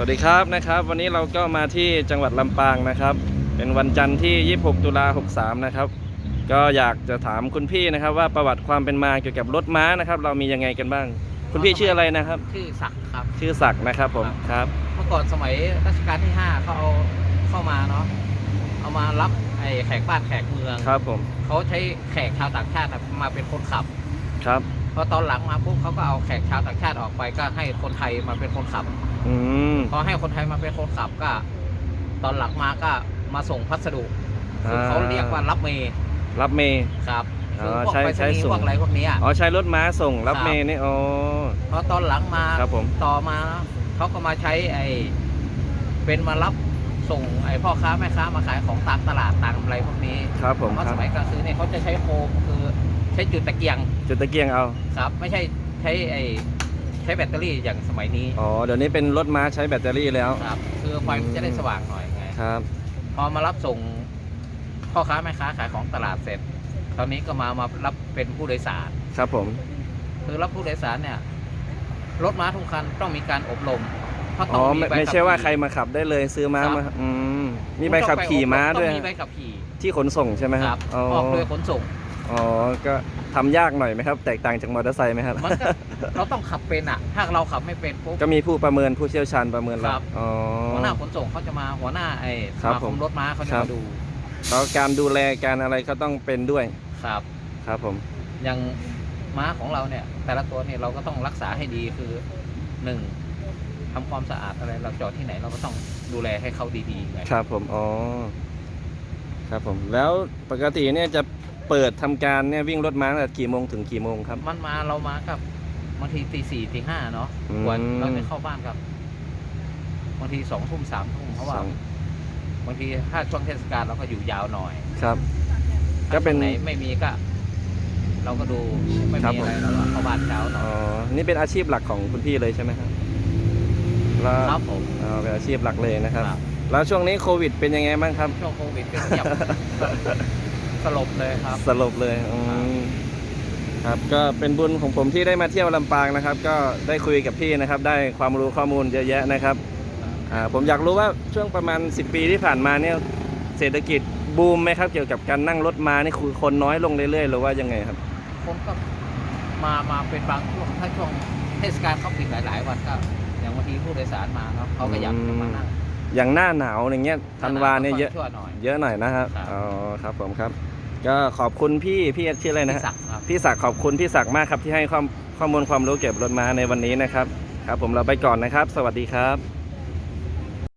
สวัสดีครับนะครับ วันนี้เราก็มาที่จังหวัดลำปางนะครับ เป็นวันจันทร์ที่ 26 ตุลา63 นะครับ ก็อยากจะถามคุณพี่นะครับ ว่าประวัติความเป็นมาเกี่ยวกับรถม้านะครับ เรามียังไงกันบ้าง คุณพี่ชื่ออะไรนะครับ ชื่อศักดิ์ครับ ชื่อศักดิ์นะครับผมครับเมื่อก่อนสมัยรัชกาลที่5เขาเอาเข้ามาเนาะเอามารับไอ้แขกบ้านแขกเมืองครับผมเขาใช้แขกชาวต่างชาติน่ะมาเป็นคนขับครับพอตอนหลังมาปุ๊บเขาก็เอาแขกชาวต่างชาติออกไปก็ให้คนไทยมาเป็นคนขับ อืม พอให้คนไทยมาเป็นคนขับก็ ตอนหลังมาก็มาส่งพัสดุซึ่งเขาเรียกว่ารับเมย์รับเมย์ ครับอ๋คืออพวกใช้ไปรษใช้ณีย์ส่ง พวกอะไรพวกเนี้ย อ๋อใช้รถม้าส่งรับครับ เมย์นี่อ๋อ พอตอนหลังมาครับผม ต่อมาเขาก็มาใช้ไอ้เป็นมารับส่งไอ้พ่อค้าแม่ค้ามาขายของตามตลาดตามอะไรพวกนี้ครับผมเพราะคสรับมัยกลางคืนเนี่ยเขาจะใช้โคมคือใช้จุดตะเกียงจุดตะเกียงเอา ครับ ไม่ใช่ใช้ไอ้ใช้แบตเตอรี่อย่างสมัยนี้อ๋อเดี๋ยวนี้เป็นรถม้าใช้แบตเตอรี่แล้วครับคือไฟมันจะได้สว่างหน่อยไงครับ พอมารับส่งพ่อค้าแม่ค้าขายของตลาดเสร็จ ตอนนี้ก็มามารับเป็นผู้โดยสารครับผมคือรับผู้โดยสารเนี่ยรถม้าทุกคันต้องมีการอบรมเพราะต้อ๋อองมีไม่ใบไม่ขับใช่ว่าขี่ใครมาขับได้เลยซื้อม้าครับ มาอืมมีใบขับขี่ม้าด้วยต้องมีใบขับขี่ที่ขนส่งใช่ไหมคครัรับบอ๋อออกโดยขนส่ง อ๋อ ก็ทำยากหน่อยไหมครับ แตกต่างจากมอเตอร์ไซค์ไหมครับ มันก็เราต้องขับเป็นอะ ถ้าเราขับไม่เป็นปุ๊บ ก็มีผู้ประเมินผู้เชี่ยวชาญประเมินเราครับ อ๋อ หัวหน้าขนส่งเขาจะมาหัวหน้าไอ้สครับมาผคมมรถม้าเขาจะครับ มาดูแล้วการดูแลการอะไรก็ต้องเป็นด้วยครับ ครับผม อย่างม้าของเราเนี่ย แต่ละตัวเนี่ยเราก็ต้องรักษาให้ดีคือหนึ่งทำความสะอาดอะไร เราจอดที่ไหนเราก็ต้องดูแลให้เขาดีๆไงครับผม อ๋อ ครับผม แล้วปกติเนี่ยจะ เปิดทำการเนี่ยวิ่งรถม้าตั้งแต่กี่โมงถึงกี่โมงครับ มันมาเรามากับบางทีตีสี่ตีห้าเนาะอืม กว่าเราจะเข้าบ้านกับบางทีสองทุ่มสามทุ่มเพราะว่าสองบางทีถ้าช่วงเทศกาลเราก็อยู่ยาวหน่อยครับ ก็เป็น ถ้าช่วงไหนไม่มีก็ เราก็ดูไม่ครับมีอะไรผมแล้วก็เข้าบ้านเช้าหน่อ๋อ อยนี่เป็นอาชีพหลักของคุณพี่เลยใช่ไหมครับแล้วครับผมอ๋อเป็นอาชีพหลักเลยนะครับครับแล้วช่วงนี้โควิดเป็นยังไงบ้างครับ ช่วงโควิดก็เงียบ สลบเลยครับ สลบเลยอืมครับ ก็เป็นบุญของผมที่ได้มาเที่ยวลำปางนะครับ ก็ได้คุยกับพี่นะครับ ได้ความรู้ข้อมูลเยอะแยะนะครับอ่าผมอยากรู้ว่าช่วงประมาณ 10 ปีที่ผ่านมาเนี่ยเศรษฐกิจบูมไหมครับ เกี่ยวกับการนั่งรถมานี่คือคนน้อยลงเรื่อยๆหรือว่ายังไงครับคนก็มามาเป็นบางช่วงถ้าช่วงเทศกาลเขาปิดหลาย ๆ วันก็อย่างบางทีผู้โดยสารมาครับเขาก็อยากจะมานั่ง อย่างหน้าหนาวอย่างเงี้ยธันวาเนี่ยเยอะชั่วหน่อย เยอะหน่อยนะครับครับ อ๋อครับผมครับ ก็ขอบคุณพี่พี่ชื่ออะไรนะพี่ฮะ ศักดิ์ครับ พี่ศักดิ์ขอบคุณพี่ศักดิ์มากครับที่ให้ข้อมข้อมูลความรู้เกี่ยวกับรถม้าในวันนี้นะครับ ครับ ผมเราไปก่อนนะครับ สวัสดีครับ